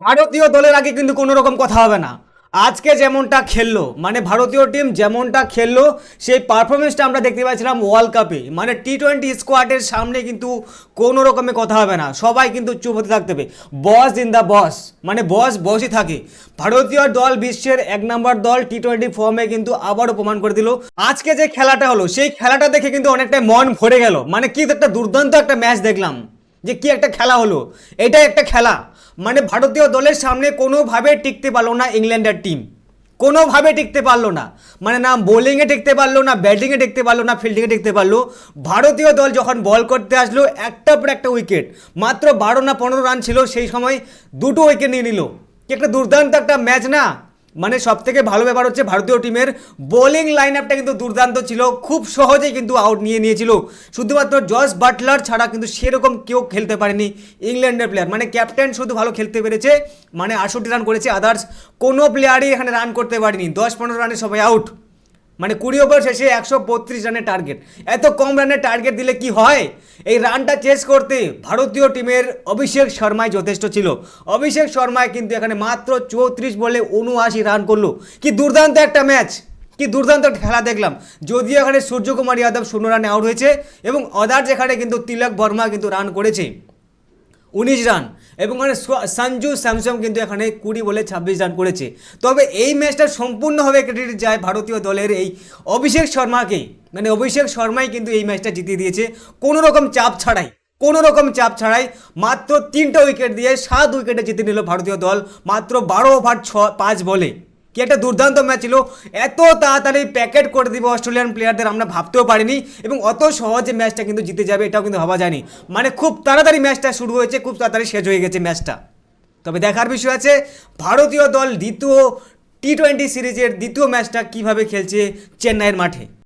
ভারতীয় দলের আগে কিন্তু কোনো রকম কথা হবে না। আজকে যেমনটা খেললো মানে ভারতীয় টিম যেমনটা খেললো, সেই পারফরমেন্সটা আমরা দেখতে পাচ্ছিলাম ওয়ার্ল্ড কাপে মানে টি টোয়েন্টি স্কোয়াডের সামনে কিন্তু কোনো রকমের কথা হবে না। সবাই কিন্তু চুপ হতে থাকতে হবে। বস ইন দ্য বস মানে বস বসই থাকে। ভারতীয় দল বিশ্বের এক নম্বর দল টি টোয়েন্টি ফর্মে কিন্তু আবারও প্রমাণ করে দিল। আজকে যে খেলাটা হলো, সেই খেলাটা দেখে কিন্তু অনেকটাই মন ভরে গেল। মানে কি একটা দুর্দান্ত একটা ম্যাচ দেখলাম। যে কি একটা খেলা হলো? এটাই একটা খেলা। মানে ভারতীয় দলের সামনে কোনোভাবে টিকতে পারল না ইংল্যান্ডের টিম কোনোভাবে টিকতে পারল না। মানে না বোলিংয়ে টিকতে পারল, না ব্যাটিংয়ে টিকতে পারল, না ফিল্ডিংয়ে টিকতে পারল। ভারতীয় দল যখন বল করতে আসলো একটার পর একটা উইকেট মাত্র বারো না পনেরো রান ছিল, সেই সময় দুটো উইকেট নিয়ে নিল। কি একটা দুর্দান্ত একটা ম্যাচ না? মানে সব থেকে ভালো ব্যাপার হচ্ছে ভারতীয় টিমের বোলিং লাইন আপটা কিন্তু দুর্দান্ত ছিল। খুব সহজেই কিন্তু আউট নিয়ে নিয়েছিল। শুধুমাত্র জস বাটলার ছাড়া কিন্তু সেরকম কেউ খেলতে পারেনি ইংল্যান্ডের প্লেয়ার মানে ক্যাপ্টেন শুধু ভালো খেলতে পেরেছে মানে আটষট্টি রান করেছে। আদার্স কোনো প্লেয়ারই এখানে রান করতে পারেনি। দশ পনেরো রানে সবাই আউট মানে কুড়ি ওভার শেষে একশো বত্রিশ রানের টার্গেট এত কম রানের টার্গেট দিলে কি হয়? এই রানটা চেস করতে ভারতীয় টিমের অভিষেক শর্মাই যথেষ্ট ছিল। অভিষেক শর্মায় কিন্তু এখানে মাত্র চৌত্রিশ বলে উনআশি রান করল। কি দুর্দান্ত একটা ম্যাচ কি দুর্দান্ত খেলা দেখলাম। যদিও এখানে সূর্যকুমার যাদব শূন্য রানে আউট হয়েছে এবং অদার যেখানে কিন্তু তিলক বর্মা কিন্তু রান করেছে। উনিশ রান। এবং মানে সঞ্জু স্যামসং কিন্তু এখানে কুড়ি বলে ছাব্বিশ রান করেছে। তবে এই ম্যাচটা সম্পূর্ণভাবে ক্রেডিট যায় ভারতীয় দলের এই অভিষেক শর্মাকে। মানে অভিষেক শর্মাই কিন্তু এই ম্যাচটা জিতিয়ে দিয়েছে। কোনো রকম চাপ ছাড়াই কোনো রকম চাপ ছাড়াই মাত্র তিনটা উইকেট দিয়ে সাত উইকেটে জিতে নিল ভারতীয় দল। মাত্র বারো ওভার ছ পাঁচ বলে। কি একটা দুর্দান্ত ম্যাচ ছিল। এত তাড়াতাড়ি প্যাকেট করে দিব অস্ট্রেলিয়ান প্লেয়ারদের আমরা ভাবতেও পারিনি। এবং অত সহজে ম্যাচটা কিন্তু জিতে যাবে, এটাও কিন্তু ভাবা যায়নি। মানে খুব তাড়াতাড়ি ম্যাচটা শুরু হয়েছে, খুব তাড়াতাড়ি শেষ হয়ে গেছে ম্যাচটা তবে দেখার বিষয় আছে, ভারতীয় দল দ্বিতীয় টি টোয়েন্টি সিরিজের দ্বিতীয় ম্যাচটা কীভাবে খেলছে চেন্নাইয়ের মাঠে?